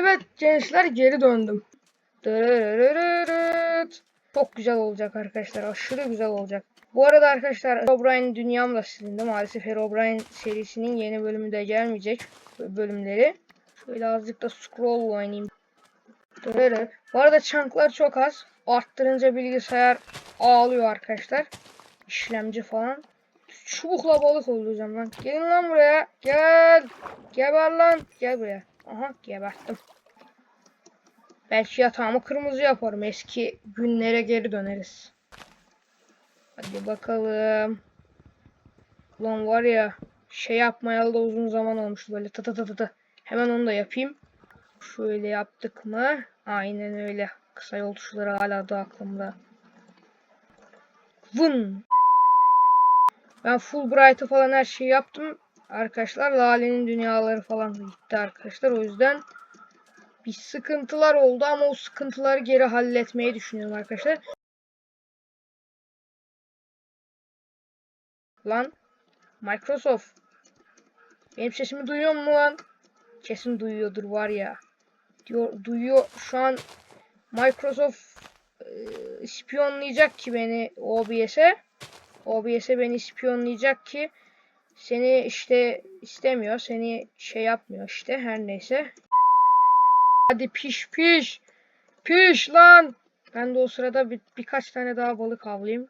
Evet gençler geri döndüm. Çok güzel olacak arkadaşlar. Aşırı güzel olacak. Bu arada arkadaşlar Herobrine dünyam da silindi. Maalesef Herobrine serisinin yeni bölümü de gelmeyecek. Bölümleri. Şöyle azıcık da scroll oynayayım. Bu arada chunklar çok az. Arttırınca bilgisayar ağlıyor arkadaşlar. İşlemci falan. Çubukla balık olacağım lan. Gelin lan buraya. Gel. Geber lan. Gel buraya. Aha geberttim. Belki yatağımı kırmızı yaparım. Eski günlere geri döneriz. Hadi bakalım. Ulan var ya şey yapmayalı da uzun zaman olmuştu böyle tı tı tı tı. Hemen onu da yapayım. Şöyle yaptık mı? Aynen öyle. Kısa yol tuşları hala da aklımda. Vın. Ben Fulbright'ı falan her şeyi yaptım. Arkadaşlar Lale'nin dünyaları falan gitti arkadaşlar. O yüzden bir sıkıntılar oldu ama o sıkıntıları geri halletmeyi düşünüyorum arkadaşlar. Lan Microsoft benim sesimi duyuyor mu lan? Kesin duyuyordur var ya. Diyor, duyuyor şu an Microsoft e, ispiyonlayacak ki beni OBS'e. OBS'e beni ispiyonlayacak ki seni işte istemiyor. Seni şey yapmıyor işte her neyse. Hadi piş piş. Piş lan. Ben de o sırada bir, birkaç tane daha balık avlayayım.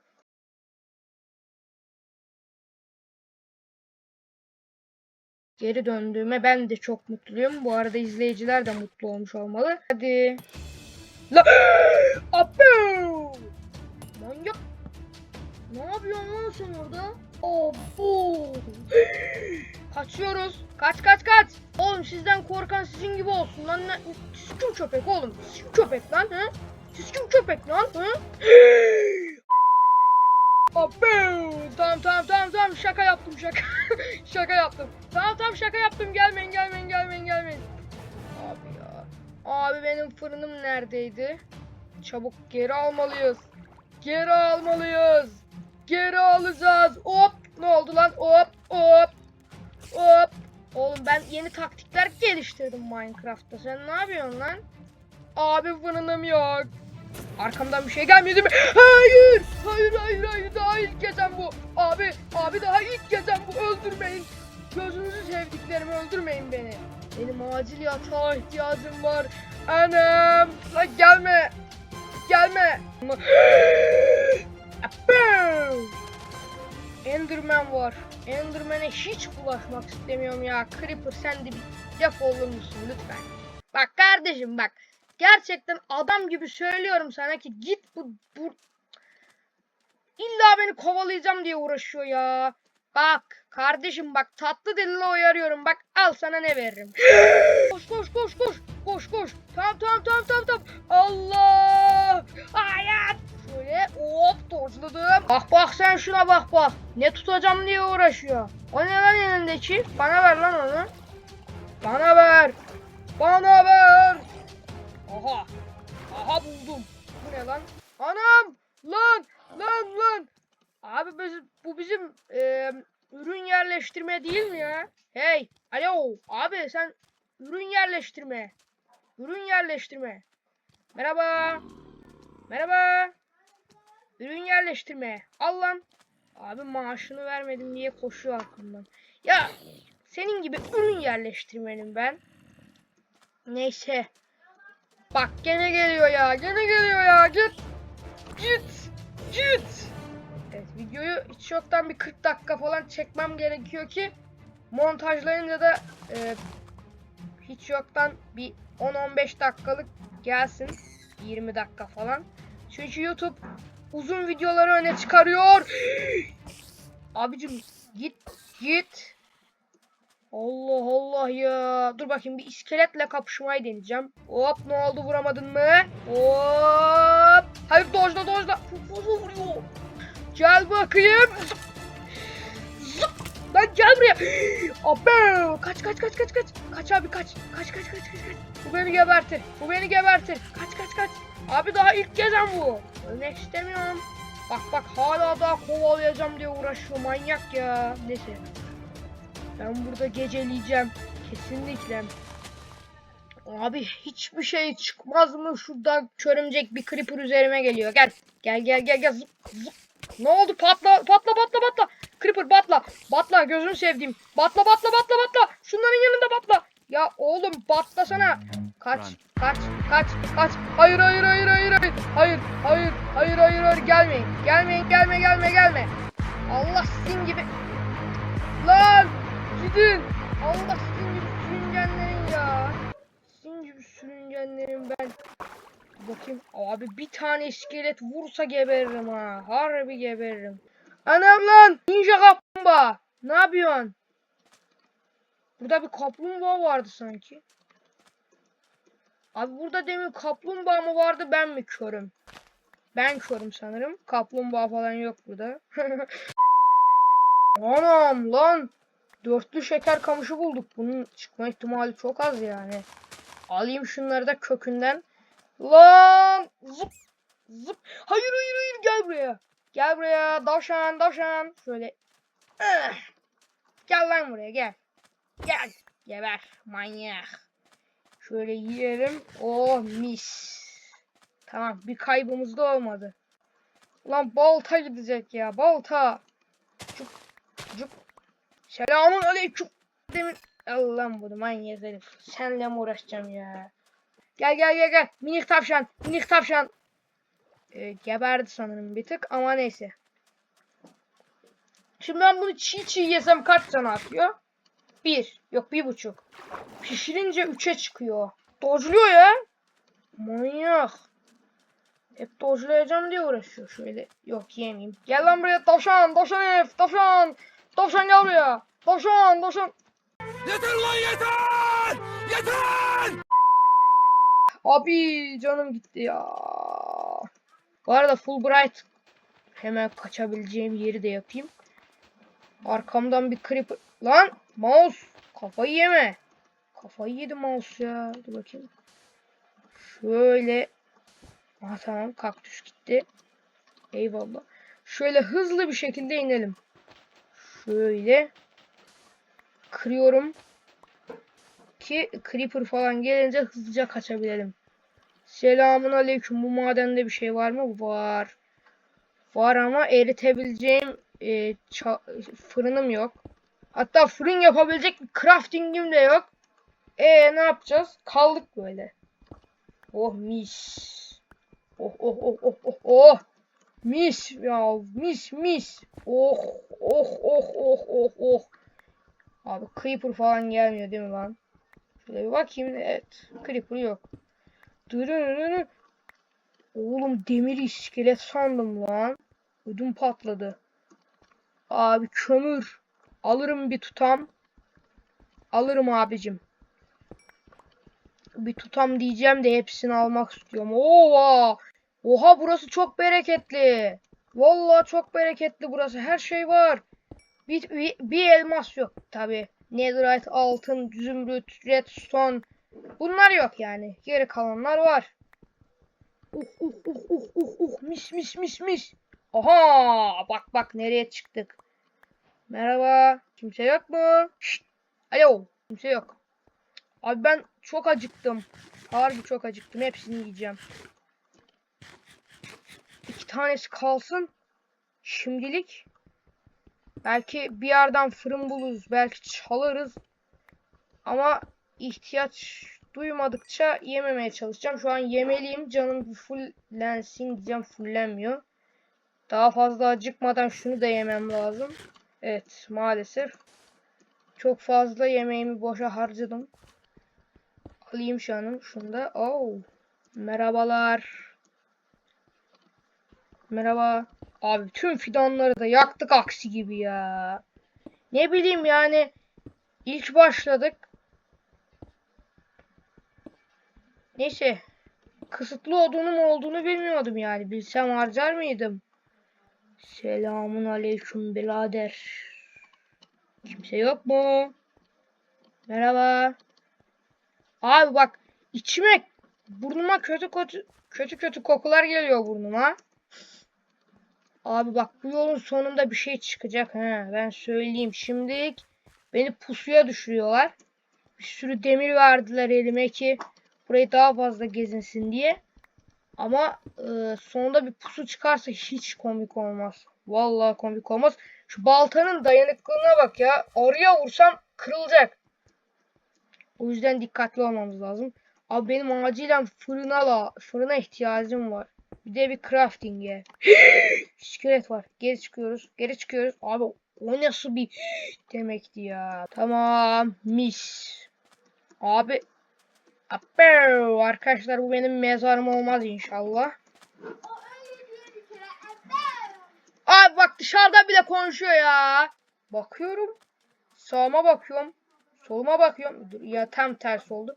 Geri döndüğüme ben de çok mutluyum. Bu arada izleyiciler de mutlu olmuş olmalı. Hadi. La Abu! Manyak. Ne yapıyorsun lan sen orada? Abo! Kaçıyoruz. Kaç kaç kaç. Oğlum sizden korkan sizin gibi olsun lan. Siz kim köpek oğlum? Siz kim köpek lan? He? Siz kim köpek lan? He? Abo! Tamam tamam tamam tamam şaka yaptım şaka. şaka yaptım. Tamam tamam şaka yaptım. Gelmeyin gelmeyin gelmeyin gelmeyin. Abi ya. Abi benim fırınım neredeydi? Çabuk geri almalıyız. Geri almalıyız. Geri alacağız. Hop. Ne oldu lan? Hop hop. Hop. Oğlum ben yeni taktikler geliştirdim Minecraft'ta. Sen ne yapıyorsun lan? Abi fırınım yok. Arkamdan bir şey değil mi? Hayır! Hayır hayır hayır daha ilk gecem bu. Abi abi daha ilk gecem bu. Öldürmeyin. Gözünüzü sevdiklerimi öldürmeyin beni. Benim acil yatağa ihtiyacım var. Anam! Lan gelme! Gelme! Enderman var. Enderman'e hiç bulaşmak istemiyorum ya. Creeper sen de bir defolur musun lütfen? Bak kardeşim bak. Gerçekten adam gibi söylüyorum sana ki git bu, bu... İlla beni kovalayacağım diye uğraşıyor ya. Bak kardeşim bak tatlı dille uyarıyorum. Bak al sana ne veririm. koş koş koş koş. Koş koş. Tamam tamam tamam tamam tamam. Allah. Hayat. Şöyle hop tozladım. Bak bak sen şuna bak bak. Ne tutacağım diye uğraşıyor. O ne lan elindeki? Bana ver lan onu. Bana ver. Bana ver. Aha. Aha buldum. Bu ne lan? Anam. Lan. Lan lan. Abi bizim, bu bizim e, ürün yerleştirme değil mi ya? Hey. Alo. Abi sen ürün yerleştirme. Ürün yerleştirme. Merhaba. Merhaba. Ürün yerleştirme. Al lan. Abi maaşını vermedim diye koşuyor arkamdan. Ya senin gibi ürün yerleştirmenim ben. Neyse. Bak gene geliyor ya. Gene geliyor ya. Git. Git. Git. Evet videoyu hiç yoktan bir 40 dakika falan çekmem gerekiyor ki montajlayınca da e, hiç yoktan bir 10-15 dakikalık gelsin. 20 dakika falan. Çünkü YouTube uzun videoları öne çıkarıyor. Abicim git git. Allah Allah ya. Dur bakayım bir iskeletle kapışmayı deneyeceğim. Hop ne oldu vuramadın mı? Hop. Hayır dojla dojla. Fazla vuruyor. Gel bakayım. Lan gel buraya. Abi kaç kaç kaç kaç kaç. Kaç abi kaç. Kaç kaç kaç kaç. kaç. Bu beni gebertir. Bu beni gebertir. Kaç kaç kaç. Abi daha ilk gezem bu. Ölmek istemiyorum. Bak bak hala daha kovalayacağım diye uğraşıyor manyak ya. Neyse. Ben burada geceleyeceğim. Kesinlikle. Abi hiçbir şey çıkmaz mı? Şurada körümcek bir creeper üzerime geliyor. Gel. Gel gel gel gel. Zıp, zıp. Ne oldu? Patla patla patla patla. Creeper patla. Batla gözünü sevdiğim. Batla batla batla batla. Şunların yanında batla. Ya oğlum batlasana. Kaç kaç kaç kaç. Hayır hayır hayır hayır hayır. Hayır hayır hayır hayır hayır gelmeyin. Gelmeyin gelme gelme gelme. Allah sizin gibi. Lan gidin. Allah sizin gibi sürüngenlerin ya. Sizin gibi sürüngenlerin ben. Bakayım abi bir tane iskelet vursa geberirim ha. Harbi geberirim. Anam lan ninja kaplumbağa. Ne yapıyorsun? Burada bir kaplumbağa vardı sanki. Abi burada demin kaplumbağa mı vardı ben mi körüm? Ben körüm sanırım. Kaplumbağa falan yok burada. Anam lan. Dörtlü şeker kamışı bulduk. Bunun çıkma ihtimali çok az yani. Alayım şunları da kökünden. Lan zıp zıp. Hayır hayır hayır gel buraya. Gel buraya davşan davşan. Şöyle. Eh. Gel lan buraya gel. Gel. Geber manyak. Şöyle yiyelim. Oh mis. Tamam bir kaybımız da olmadı. Lan balta gidecek ya balta. Cuk cuk. Selamun aleyküm. Demin Allah'ım bunu manyak herif. Senle mi uğraşacağım ya? Gel gel gel gel. Minik tavşan. Minik tavşan. Ee, geberdi sanırım bir tık ama neyse. Şimdi ben bunu çiğ çiğ yesem kaç tane atıyor? Bir. Yok bir buçuk. Pişirince üçe çıkıyor. Dojluyor ya. Manyak. Hep dojlayacağım diye uğraşıyor şöyle. Yok yemeyeyim. Gel lan buraya tavşan. Tavşan herif. Tavşan. Tavşan gel buraya. Tavşan. Tavşan. Yeter lan yeter! Yeter! Abi canım gitti ya. Bu arada Fulbright hemen kaçabileceğim yeri de yapayım. Arkamdan bir creeper. Lan mouse kafayı yeme. Kafayı yedi mouse ya. Dur bakayım. Şöyle. Aha tamam kaktüs gitti. Eyvallah. Şöyle hızlı bir şekilde inelim. Şöyle. Kırıyorum ki creeper falan gelince hızlıca kaçabilelim. Selamun aleyküm. Bu madende bir şey var mı? Var. Var ama eritebileceğim e, fırınım yok. Hatta fırın yapabilecek bir crafting'im de yok. E ne yapacağız? Kaldık böyle. Oh mis. Oh oh oh oh oh oh. Mis ya mis mis. Oh oh oh oh oh oh. Abi creeper falan gelmiyor değil mi lan? Şöyle bir bakayım. Evet. Creeper yok. Dırırırır. Oğlum demir iskelet sandım lan. Ödüm patladı. Abi kömür. Alırım bir tutam. Alırım abicim. Bir tutam diyeceğim de hepsini almak istiyorum. Oha! Oha burası çok bereketli. Vallahi çok bereketli burası. Her şey var. Bir, bir, bir elmas yok tabi. Netherite, altın, zümrüt, redstone. Bunlar yok yani. Geri kalanlar var. Uh uh uh uh uh uh mis mis mis mis. Aha bak bak nereye çıktık. Merhaba. Kimse yok mu? Şşt. Alo. Kimse yok. Abi ben çok acıktım. Harbi çok acıktım. Hepsini yiyeceğim. İki tanesi kalsın. Şimdilik. Belki bir yerden fırın buluruz. Belki çalarız. Ama ihtiyaç duymadıkça yememeye çalışacağım. Şu an yemeliyim. Canım fullensin diyeceğim. Fullenmiyor. Daha fazla acıkmadan şunu da yemem lazım. Evet maalesef. Çok fazla yemeğimi boşa harcadım. Alayım şu anım. Şunu da. Oo. Merhabalar. Merhaba. Abi tüm fidanları da yaktık aksi gibi ya. Ne bileyim yani. İlk başladık. Neyse. Kısıtlı odunum olduğunu bilmiyordum yani. Bilsem harcar mıydım? Selamun aleyküm birader. Kimse yok mu? Merhaba. Abi bak içime burnuma kötü kötü kötü kötü kokular geliyor burnuma. Abi bak bu yolun sonunda bir şey çıkacak ha. Ben söyleyeyim. Şimdilik beni pusuya düşürüyorlar. Bir sürü demir verdiler elime ki Burayı daha fazla gezinsin diye. Ama e, sonunda bir pusu çıkarsa hiç komik olmaz. Vallahi komik olmaz. Şu baltanın dayanıklılığına bak ya. Arıya vursam kırılacak. O yüzden dikkatli olmamız lazım. Abi benim acilen fırına la, fırına ihtiyacım var. Bir de bir crafting'e. İskelet var. Geri çıkıyoruz. Geri çıkıyoruz. Abi o nasıl bir demekti ya. Tamam. Mis. Abi. Aper. Arkadaşlar bu benim mezarım olmaz inşallah. Abi bak dışarıda bile konuşuyor ya. Bakıyorum. Sağıma bakıyorum. Soluma bakıyorum. Dur, ya tam ters oldu.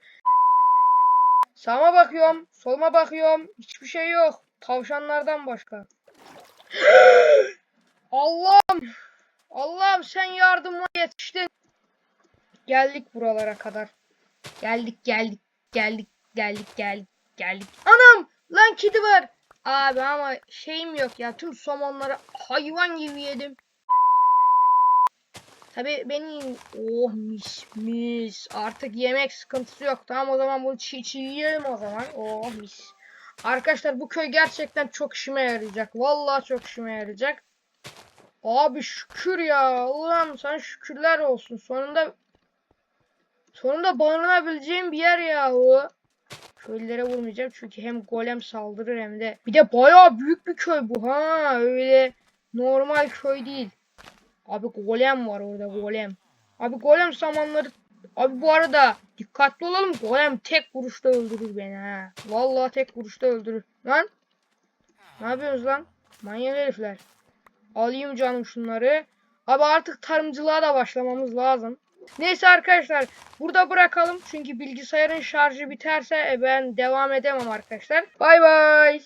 Sağıma bakıyorum. Soluma bakıyorum. Hiçbir şey yok. Tavşanlardan başka. Allah'ım. Allah'ım sen yardıma yetiştin. Geldik buralara kadar. Geldik geldik geldik geldik geldik geldik. Anam! Lan kedi var. Abi ama şeyim yok ya. Tüm somonları hayvan gibi yedim. Tabi benim oh mis mis. Artık yemek sıkıntısı yok. Tamam o zaman bunu çiğ çiğ yiyelim o zaman. Oh mis. Arkadaşlar bu köy gerçekten çok işime yarayacak. Vallahi çok işime yarayacak. Abi şükür ya. Ulan sana şükürler olsun. Sonunda sonunda barınabileceğim bir yer yahu köylere vurmayacağım çünkü hem golem saldırır hem de bir de bayağı büyük bir köy bu ha öyle normal köy değil Abi golem var orada golem. Abi golem samanları... Abi bu arada dikkatli olalım. Golem tek vuruşta öldürür beni ha. Vallahi tek vuruşta öldürür. Lan. Ne yapıyorsunuz lan? Manyak herifler. Alayım canım şunları. Abi artık tarımcılığa da başlamamız lazım. Neyse arkadaşlar burada bırakalım. Çünkü bilgisayarın şarjı biterse e, ben devam edemem arkadaşlar. Bay bay.